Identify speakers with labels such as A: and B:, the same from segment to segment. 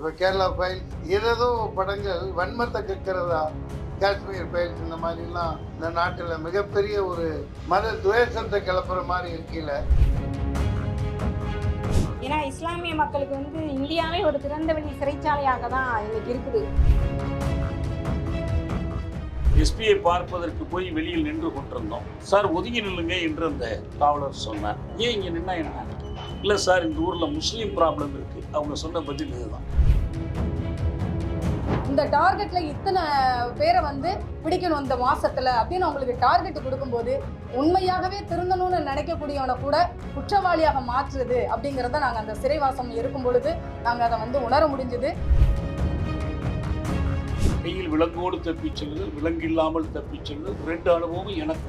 A: இப்போ கேரளா ஃபைல்ஸ் ஏதேதோ படங்கள் வன்மத்தை கக்கிறதா காஷ்மீர் ஃபைல்ஸ் இந்த மாதிரிலாம் இந்த நாட்டில் மிகப்பெரிய ஒரு மத துவேஷத்தை கிளப்புற மாதிரி இருக்கையில்
B: ஏன்னா இஸ்லாமிய மக்களுக்கு வந்து இந்தியாவே ஒரு திறந்தவெளி சிறைச்சாலையாக தான் இன்னைக்கு இருக்குது.
C: எஸ்பியை பார்ப்பதற்கு போய் வெளியில் நின்று கொண்டிருந்தோம். சார் ஒதுங்கி நில்லுங்க என்று அந்த காவலர் சொன்னார். ஏன் இங்கே நின்னா என்ன? இல்லை சார் இந்த ஊரில் முஸ்லீம் ப்ராப்ளம் இருக்கு. அவங்க சொன்ன பதில் இதுதான்.
D: இந்த டார்கெட்ல இத்தனை பேரை வந்து பிடிக்கணும் இந்த மாசத்துல அப்படின்னு அவங்களுக்கு டார்கெட் கொடுக்கும்போது உண்மையாகவே திருந்தணும்னு நினைக்கக்கூடியவனை கூட குற்றவாளியாக மாற்றுறது அப்படிங்கிறத நாங்கள் அந்த சிறைவாசம் இருக்கும் பொழுது நாங்கள் அதை வந்து உணர முடிஞ்சது.
C: கையில் விலங்கோடு தப்பிச் செல்லுதல் விலங்கு இல்லாமல் தப்பிச் செல்லுதல் ரெண்டு அனுபவமும் எனக்கு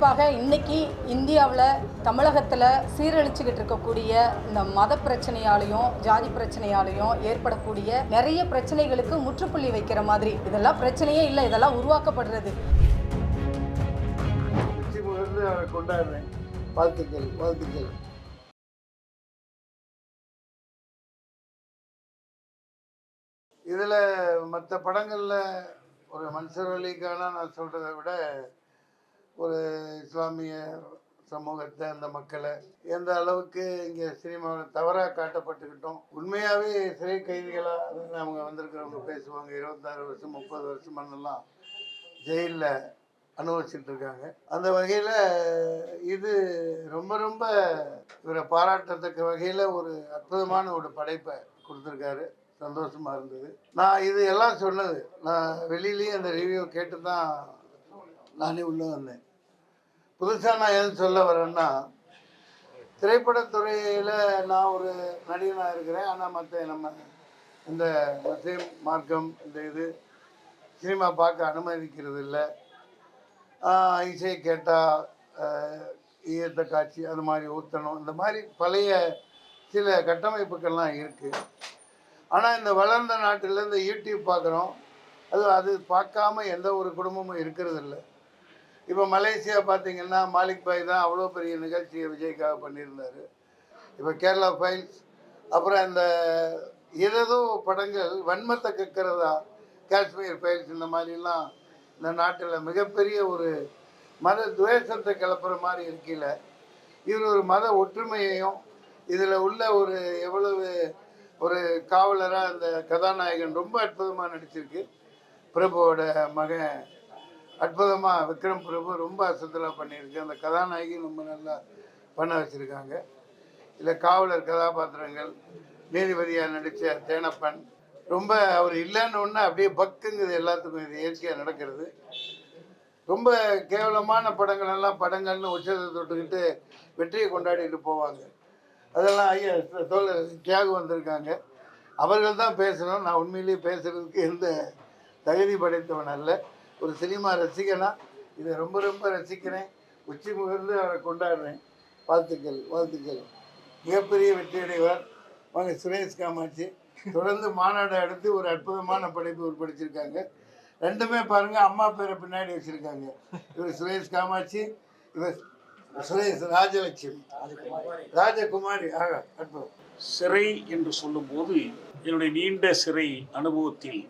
D: குறிப்பாக இன்னைக்கு இந்தியாவில் தமிழகத்தில் சீரழிச்சுக்கிட்டு இருக்கக்கூடிய இந்த மத பிரச்சனையாலையும் ஜாதி பிரச்சனையாலையும் ஏற்படக்கூடிய நிறைய பிரச்சனைகளுக்கு முற்றுப்புள்ளி வைக்கிற மாதிரி. இதெல்லாம் பிரச்சனையே இல்லை இதெல்லாம் உருவாக்கப்படுறது.
A: கொண்டாடுறேன். வாழ்த்துக்கள் வாழ்த்துக்கள். இதில் மற்ற படங்களில் ஒரு மன்சூர் அலிக்கான நான் சொல்கிறத விட ஒரு இஸ்லாமிய சமூகத்தை அந்த மக்களை எந்த அளவுக்கு இங்கே சினிமாவில் தவறாக காட்டப்பட்டுக்கிட்டோம். உண்மையாகவே சிறை கைதிகளாக அவங்க வந்திருக்கிறவங்க பேசுவாங்க. இருபத்தாறு வருஷம் முப்பது வருஷம் மண்ணெல்லாம் ஜெயிலில் அனுபவிச்சுட்டு இருக்காங்க. அந்த வகையில் இது ரொம்ப ரொம்ப இவரை பாராட்டத்தக்க வகையில் ஒரு அற்புதமான ஒரு படைப்பை கொடுத்துருக்காரு. சந்தோஷமாக இருந்தது. நான் இது எல்லாம் சொன்னது. நான் வெளியிலையும் அந்த ரிவ்யூ கேட்டு தான் நானே உள்ளே வந்தேன். புதுசாக நான் எது சொல்ல வரேன்னா திரைப்படத்துறையில் நான் ஒரு நடிகனாக இருக்கிறேன். ஆனால் மற்ற நம்ம இந்த முஸ்லீம் மார்க்கம் இந்த இது சினிமா பார்க்க அனுமதிக்கிறது இல்லை இசை கேட்டால் ஈயத்த காட்சி அது மாதிரி ஊற்றணும் இந்த மாதிரி பழைய சில கட்டமைப்புகள்லாம் இருக்குது ஆனால் இந்த வளர்ந்த நாட்டில் இந்த யூடியூப் பார்க்குறோம். அது அது பார்க்காம எந்த ஒரு குடும்பமும் இருக்கிறது இல்லை இப்போ மலேசியா பார்த்தீங்கன்னா மாலிக் பாய் தான் அவ்வளோ பெரிய நிகழ்ச்சியை விஜய்க்காக பண்ணியிருந்தார். இப்போ கேரளா ஃபைல்ஸ் அப்புறம் இந்த ஏதேதோ படங்கள் வன்மத்தை கக்கிறதா காஷ்மீர் ஃபைல்ஸ் இந்த மாதிரிலாம் இந்த நாட்டில் மிகப்பெரிய ஒரு மத துவேஷத்தை கிளப்புற மாதிரி இருக்கையில் இவர் ஒரு மத ஒற்றுமையையும் இதில் உள்ள ஒரு எவ்வளவு ஒரு காவலராக அந்த கதாநாயகன் ரொம்ப அற்புதமாக நடிச்சிருக்கு. பிரபுவோட மகன் அற்புதமாக விக்ரம் பிரபு ரொம்ப அசத்தலாக பண்ணியிருக்கு. அந்த கதாநாயகி ரொம்ப நல்லா பண்ண வச்சுருக்காங்க. இதில் காவலர் கதாபாத்திரங்கள் நீதிபதியாக நடித்த தேனப்பன். ரொம்ப அவர் இல்லைன்னு ஒன்று அப்படியே பக்குங்குது எல்லாத்துக்கும் இது இயற்கையாக நடக்கிறது. ரொம்ப கேவலமான படங்கள் எல்லாம் படங்கள்னு உச்சத்தை தொட்டுக்கிட்டு வெற்றியை கொண்டாடிட்டு போவாங்க. அதெல்லாம் ஐயா தோழர் தியாகு வந்திருக்காங்க. அவர்கள் தான் பேசணும். நான் உண்மையிலேயே பேசுறதுக்கு எந்த தகுதி படைத்தவன் அல்ல. ஒரு சினிமா ரசிகனா இதை ரொம்ப ரொம்ப ரசிக்கிறேன். உச்சி முகர்ந்து அவரை கொண்டாடுறேன். வாழ்த்துக்கள் வாழ்த்துக்கள். மிகப்பெரிய வெற்றியடைவார். வாங்க சுரேஷ் காமாட்சி. தொடர்ந்து மாநாடு அடுத்து ஒரு அற்புதமான படைப்பு உருப்படிச்சிருக்காங்க ரெண்டுமே பாருங்க அம்மா பேரை பின்னாடி வச்சிருக்காங்க. இவர் சுரேஷ் காமாட்சி இவர் சுரேஷ் ராஜலட்சுமி. ராஜகுமாரி ஆக அற்புதம்.
C: சிறை என்று சொல்லும்போது என்னுடைய நீண்ட சிறை அனுபவத்தில்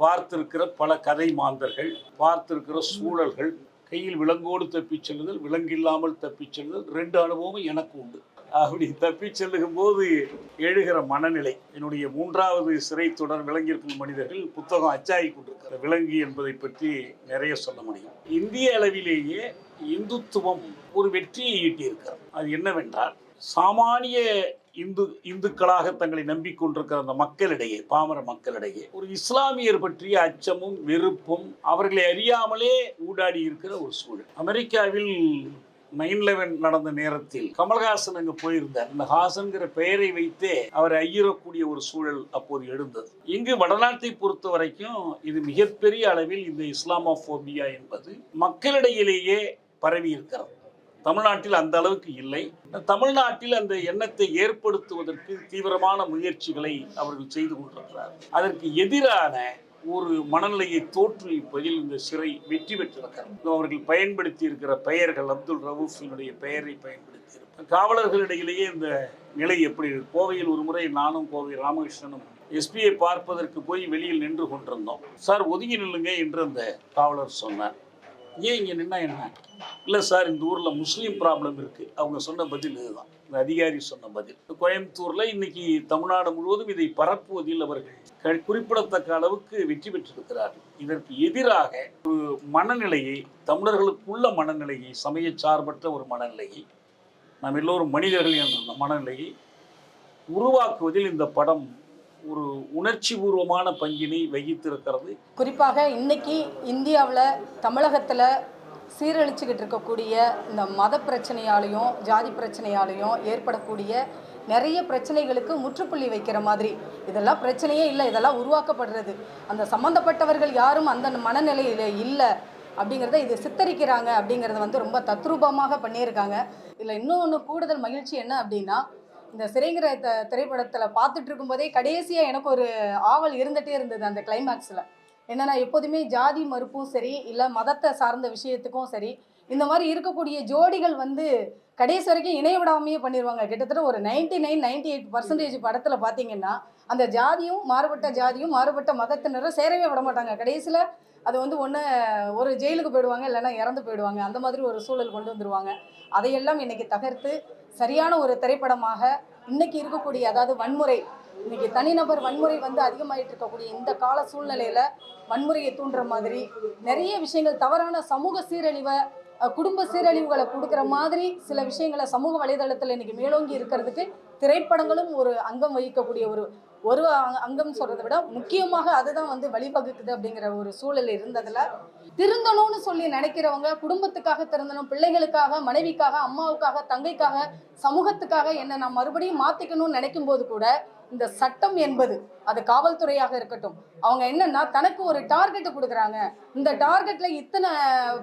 C: பார்த்திருக்கிற பல கதை மாந்தர்கள் பார்த்திருக்கிற சூழல்கள் கையில் விலங்கோடு தப்பிச் செல்லுதல் விலங்கில்லாமல் தப்பிச் செல்லுதல் ரெண்டு அனுபவமும் எனக்கு உண்டு. அப்படி தப்பிச் செல்லுகும் போது எழுகிற மனநிலை என்னுடைய மூன்றாவது சிறை தொடர் விலங்கிற்கும் மனிதர்கள் புத்தகம் அச்சாகி கொண்டிருக்கிற விலங்கு என்பதை பற்றி நிறைய சொல்ல முடியும். இந்திய அளவிலேயே இந்துத்துவம் ஒரு வெற்றியை ஈட்டியிருக்கிறது. அது என்னவென்றால் சாமானிய இந்து இந்துக்களாக தங்களை நம்பிக்கொண்டிருக்கிற அந்த மக்களிடையே பாமர மக்களிடையே ஒரு இஸ்லாமியர் பற்றிய அச்சமும் வெறுப்பும் அவர்களை அறியாமலே ஊடாடி இருக்கிற ஒரு சூழல். அமெரிக்காவில் நைன் லெவன் நடந்த நேரத்தில் கமல்ஹாசன் அங்கு போயிருந்தார். இந்த ஹாசன்கிற பெயரை வைத்தே அவர் ஐயரக்கூடிய ஒரு சூழல் அப்போது எழுந்தது. இங்கு வடநாட்டை பொறுத்த வரைக்கும் இது மிகப்பெரிய அளவில் இந்த இஸ்லாமோபோபியா என்பது மக்களிடையிலேயே பரவி இருக்கிறது தமிழ்நாட்டில் அந்த அளவுக்கு இல்லை. தமிழ்நாட்டில் அந்த எண்ணத்தை ஏற்படுத்துவதற்கு தீவிரமான முயற்சிகளை அவர்கள் செய்து கொண்டிருக்கிறார். அதற்கு எதிரான ஒரு மனநிலையை தோற்றுவிப்பதில் இந்த சிறை வெற்றி பெற்றிருக்கிறது. அவர்கள் பயன்படுத்தி இருக்கிற பெயர்கள் அப்துல் ரவூஃபினுடைய பெயரை பயன்படுத்தி காவலர்களிடையிலேயே இந்த நிலை எப்படி இருக்கு? கோவையில் ஒரு முறை நானும் கோவை ராமகிருஷ்ணனும் எஸ்பியை பார்ப்பதற்கு போய் வெளியில் நின்று கொண்டிருந்தோம். சார் ஒதுங்கி நில்லுங்க என்று அந்த காவலர் சொன்னார். ஏன் இங்கே நின்னா என்ன? இல்லை சார் இந்த ஊரில் முஸ்லீம் ப்ராப்ளம் இருக்குது அவங்க சொன்ன பதில் இதுதான். இந்த அதிகாரி சொன்ன பதில். கோயம்புத்தூரில் இன்னைக்கு தமிழ்நாடு முழுவதும் இதை பரப்புவதில் அவர்கள் க- குறிப்பிடத்தக்க அளவுக்கு வெற்றி பெற்றிருக்கிறார்கள். இதற்கு எதிராக ஒரு மனநிலையை தமிழர்களுக்குள்ள மனநிலையை சமய சார்பற்ற ஒரு மனநிலையை நாம் எல்லோரும் மனிதர்கள் என்ற மனநிலையை உருவாக்குவதில் இந்த படம் ஒரு உணர்ச்சி பூர்வமான பங்கினை வகித்திருக்கிறது.
D: குறிப்பாக இன்னைக்கு இந்தியாவில் தமிழகத்தில் சீரழிச்சுக்கிட்டு இருக்கக்கூடிய இந்த மத பிரச்சனையாலையும் ஜாதி பிரச்சனையாலையும் ஏற்படக்கூடிய நிறைய பிரச்சனைகளுக்கு முற்றுப்புள்ளி வைக்கிற மாதிரி. இதெல்லாம் பிரச்சனையே இல்லை இதெல்லாம் உருவாக்கப்படுறது. அந்த சம்மந்தப்பட்டவர்கள் யாரும் அந்த மனநிலையில் இல்லை அப்படிங்கிறத இது சித்தரிக்கிறாங்க அப்படிங்கிறத வந்து ரொம்ப தத்ரூபமாக பண்ணியிருக்காங்க. இதில் இன்னொன்று கூடுதல் மகிழ்ச்சி என்ன அப்படின்னா இந்த சிறைங்கிற த திரைப்படத்தில் பார்த்துட்டு இருக்கும்போதே கடைசியாக எனக்கு ஒரு ஆவல் இருந்துகிட்டே இருந்தது அந்த கிளைமேக்ஸில் என்னென்னா எப்போதுமே ஜாதி மறுப்பும் சரி இல்லை மதத்தை சார்ந்த விஷயத்துக்கும் சரி இந்த மாதிரி இருக்கக்கூடிய ஜோடிகள் வந்து கடைசி வரைக்கும் இணைய விடாமையே பண்ணிடுவாங்க கிட்டத்தட்ட ஒரு ninety nine ninety eight percentage படத்தில் பார்த்தீங்கன்னா அந்த ஜாதியும் மாறுபட்ட ஜாதியும் மாறுபட்ட மதத்தினரும் சேரவே விட மாட்டாங்க. கடைசியில் அது வந்து ஒன்று ஒரு ஜெயிலுக்கு போயிடுவாங்க இல்லைன்னா இறந்து போயிடுவாங்க. அந்த மாதிரி ஒரு சூழல் கொண்டு வந்துருவாங்க. அதையெல்லாம் இன்னைக்கு தகர்த்து சரியான ஒரு திரைப்படமாக இன்னைக்கு இருக்கக்கூடிய அதாவது வன்முறை இன்னைக்கு தனிநபர் வன்முறை வந்து அதிகமாயிட்டு இருக்கக்கூடிய இந்த கால சூழ்நிலையில வன்முறையை தூண்டுற மாதிரி நிறைய விஷயங்கள் தவறான சமூக சீரழிவை குடும்ப சீரழிவுகளை கொடுக்குற மாதிரி சில விஷயங்களை சமூக வலைதளத்தில் இன்னைக்கு மேலோங்கி இருக்கிறதுக்கு திரைப்படங்களும் ஒரு அங்கம் வகிக்கக்கூடிய ஒரு ஒரு அங்கம் சொல்றதை விட முக்கியமாக அதுதான் வந்து வழிவகுக்குது அப்படிங்கிற ஒரு சூழல் இருந்ததுல. திருந்தணும்னு சொல்லி நினைக்கிறவங்க குடும்பத்துக்காக திருந்தணும் பிள்ளைகளுக்காக மனைவிக்காக அம்மாவுக்காக தங்கைக்காக சமூகத்துக்காக என்ன நான் மறுபடியும் மாத்திக்கணும்னு நினைக்கும் போது கூட இந்த சட்டம் என்பது அது காவல்துறையாக இருக்கட்டும். அவங்க என்னன்னா தனக்கு ஒரு டார்கெட் கொடுக்குறாங்க. இந்த டார்கெட்ல இத்தனை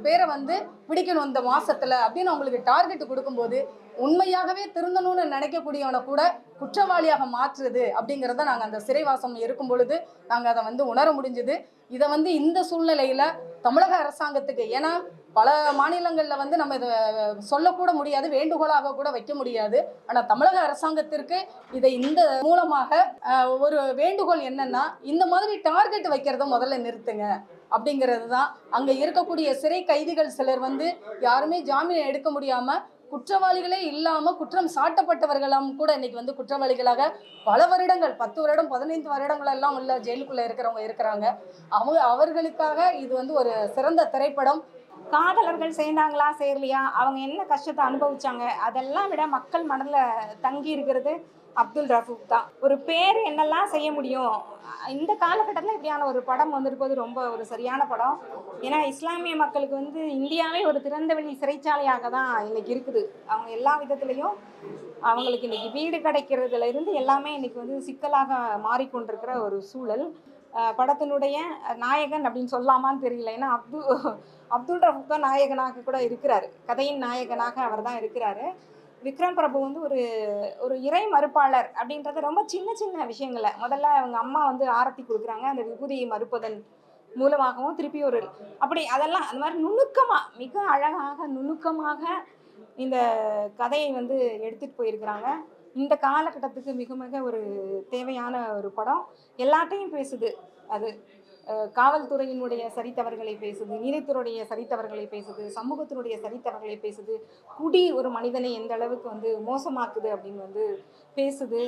D: பேரை வந்து பிடிக்கணும் இந்த மாசத்துல அப்படின்னு அவங்களுக்கு டார்கெட் கொடுக்கும்போது உண்மையாகவே திருந்தணும்னு நினைக்கக்கூடியவனை கூட குற்றவாளியாக மாற்றுறது அப்படிங்கிறத நாங்கள் அந்த சிறைவாசம் இருக்கும் பொழுது நாங்கள் அதை வந்து உணர முடிஞ்சுது. இதை வந்து இந்த சூழ்நிலையில தமிழக அரசாங்கத்துக்கு ஏன்னா பல மாநிலங்களில் வந்து நம்ம இதை சொல்லக்கூட முடியாது வேண்டுகோளாக கூட வைக்க முடியாது. ஆனால் தமிழக அரசாங்கத்திற்கு இதை இந்த மூலமாக ஒரு வேண்டுகோள் என்னன்னா இந்த மாதிரி டார்கெட் வைக்கிறத முதல்ல நிறுத்துங்க. அப்படிங்கிறது தான். அங்கே இருக்கக்கூடிய சிறை கைதிகள் சிலர் வந்து யாருமே ஜாமீன் எடுக்க முடியாமல் குற்றவாளிகளே இல்லாமல் குற்றம் சாட்டப்பட்டவர்களும் கூட இன்னைக்கு வந்து குற்றவாளிகளாக பல வருடங்கள் பத்து வருடம் பதினைந்து வருடங்கள் எல்லாம் உள்ள ஜெயிலுக்குள்ளே இருக்கிறவங்க இருக்கிறாங்க. அவங்க அவர்களுக்காக இது வந்து ஒரு சிறந்த திரைப்படம்.
B: காதலர்கள் செய்தாங்களா செய்யலையா அவங்க என்ன கஷ்டத்தை அனுபவிச்சாங்க? அதெல்லாம் விட மக்கள் மனதில் தங்கி இருக்கிறது அப்துல் ரஃபூக் தான். ஒரு பேர் என்னெல்லாம் செய்ய முடியும்? இந்த காலகட்டத்தில் இப்படியான ஒரு படம் வந்திருப்பது ரொம்ப ஒரு சரியான படம். ஏன்னா இஸ்லாமிய மக்களுக்கு வந்து இந்தியாவே ஒரு திறந்தவெளி சிறைச்சாலையாக தான் இன்னைக்கு இருக்குது. அவங்க எல்லா விதத்துலேயும் அவங்களுக்கு இன்றைக்கி வீடு கிடைக்கிறதுல இருந்து எல்லாமே இன்றைக்கி வந்து சிக்கலாக மாறிக்கொண்டிருக்கிற ஒரு சூழல். படத்தினுடைய நாயகன் அப்படின்னு சொல்லாமான்னு தெரியல. ஏன்னா அப்து அப்துல் ரஃபூக் நாயகனாக கூட இருக்கிறாரு. கதையின் நாயகனாக அவர் தான் இருக்கிறாரு. விக்ரம் பிரபு வந்து ஒரு ஒரு இறை மறுப்பாளர் அப்படின்றது ரொம்ப சின்ன சின்ன விஷயங்களை. முதல்ல அவங்க அம்மா வந்து ஆரத்தி கொடுக்குறாங்க. அந்த விபூதியை மறுப்பதன் மூலமாகவும் திருப்பி ஒரு அப்படி அதெல்லாம் அந்த மாதிரி நுணுக்கமாக மிக அழகாக நுணுக்கமாக இந்த கதையை வந்து எடுத்துகிட்டு போயிருக்கிறாங்க. இந்த காலகட்டத்துக்கு மிக மிக ஒரு தேவையான ஒரு படம். எல்லாத்தையும் பேசுது அது. காவல்துறையினுடைய சரித்தவர்களை பேசுது நீதித்துறையுடைய சரித்தவர்களை பேசுது சமூகத்தினுடைய சரித்தவர்களை பேசுது. குடி ஒரு மனிதனை எந்த அளவுக்கு வந்து மோசமாக்குது அப்படின்னு வந்து பேசுது.